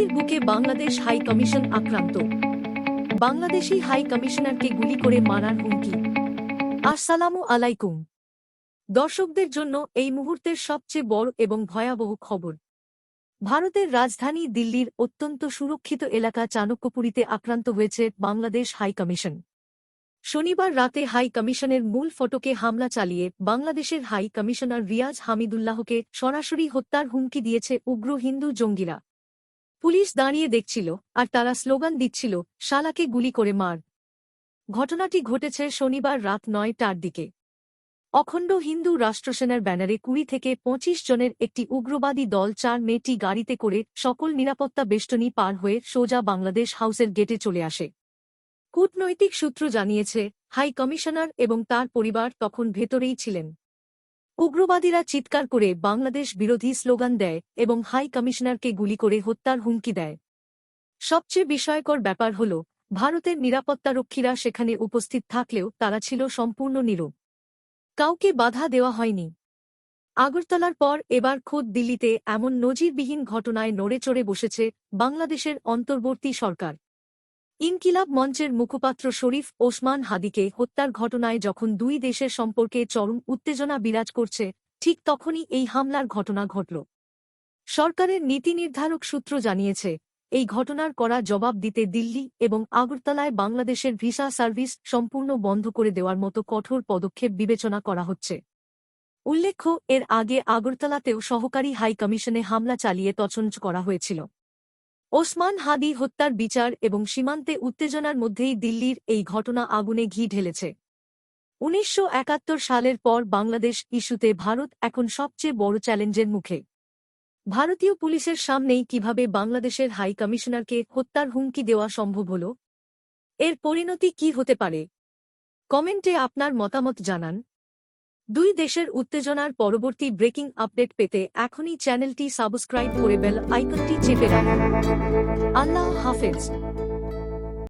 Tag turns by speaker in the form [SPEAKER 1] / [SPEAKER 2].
[SPEAKER 1] দিল্লির বুকে Bangladesh high commission আক্রান্ত। বাংলাদেশি হাই কমিশনারকে গুলি করে মারার হুমকি। আসসালামু আলাইকুম। দর্শকদের জন্য এই মুহূর্তের সবচেয়ে বড় এবং ভয়াবহ খবর। ভারতের রাজধানী দিল্লির অত্যন্ত সুরক্ষিত এলাকা চাণক্যপুরীতে আক্রান্ত হয়েছে বাংলাদেশ হাই কমিশন। শনিবার রাতে হাই কমিশনের মূল ফটকে হামলা চালিয়ে বাংলাদেশের হাই কমিশনার রিয়াজ হামিদুল্লাহকে সরাসরি হত্যার হুমকি দিয়েছে উগ্র হিন্দু জঙ্গিরা। পুলিশ দাঁড়িয়ে দেখছিল, আর তারা স্লোগান দিচ্ছিল, শালাকে গুলি করে মার। ঘটনাটি ঘটেছে শনিবার রাত নয়টার দিকে। অখণ্ড হিন্দু রাষ্ট্রসেনার ব্যানারে কুড়ি থেকে পঁচিশ জনের একটি উগ্রবাদী দল চার মেয়েটি গাড়িতে করে সকল নিরাপত্তা বেষ্টনী পার হয়ে সোজা বাংলাদেশ হাউসের গেটে চলে আসে। কূটনৈতিক সূত্র জানিয়েছে, হাই কমিশনার এবং তার পরিবার তখন ভেতরেই ছিলেন। উগ্রবাদীরা চিৎকার করে বাংলাদেশ বিরোধী স্লোগান দেয় এবং হাই কমিশনারকে গুলি করে হত্যার হুমকি দেয়। সবচেয়ে বিস্ময়কর ব্যাপার হল, ভারতের নিরাপত্তারক্ষীরা সেখানে উপস্থিত থাকলেও তারা ছিল সম্পূর্ণ নীরব। কাউকে বাধা দেওয়া হয়নি। আগরতলার পর এবার খোদ দিল্লিতে এমন নজিরবিহীন ঘটনায় নড়ে চড়ে বসেছে বাংলাদেশের অন্তর্বর্তী সরকার। ইনকিলাব মঞ্চের মুখপাত্র শরীফ ওসমান হাদিকে হত্যার ঘটনায় যখন দুই দেশের সম্পর্কে চরম উত্তেজনা বিরাজ করছে, ঠিক তখনই এই হামলার ঘটনা ঘটল। সরকারের নীতি নির্ধারক সূত্র জানিয়েছে, এই ঘটনার করা জবাব দিতে দিল্লি এবং আগরতলায় বাংলাদেশের ভিসা সার্ভিস সম্পূর্ণ বন্ধ করে দেওয়ার মতো কঠোর পদক্ষেপ বিবেচনা করা হচ্ছে। উল্লেখ্য, এর আগে আগরতলাতেও সহকারী হাই কমিশনে হামলা চালিয়ে তছঞ্চ করা হয়েছিল। ওসমান হাদি হত্যার বিচার এবং সীমান্তে উত্তেজনার মধ্যেই দিল্লির এই ঘটনা আগুনে ঘি ঢেলেছে। উনিশশো একাত্তর সালের পর বাংলাদেশ ইস্যুতে ভারত এখন সবচেয়ে বড় চ্যালেঞ্জের মুখে। ভারতীয় পুলিশের সামনেই কীভাবে বাংলাদেশের হাই কমিশনারকে হত্যার হুমকি দেওয়া সম্ভব হল? এর পরিণতি কি হতে পারে? কমেন্টে আপনার মতামত জানান। দুই দেশের উত্তেজনার পরবর্তী ব্রেকিং আপডেট পেতে এখনই চ্যানেলটি সাবস্ক্রাইব করে বেল আইকনটি চেপে রাখুন। আল্লাহ হাফেজ।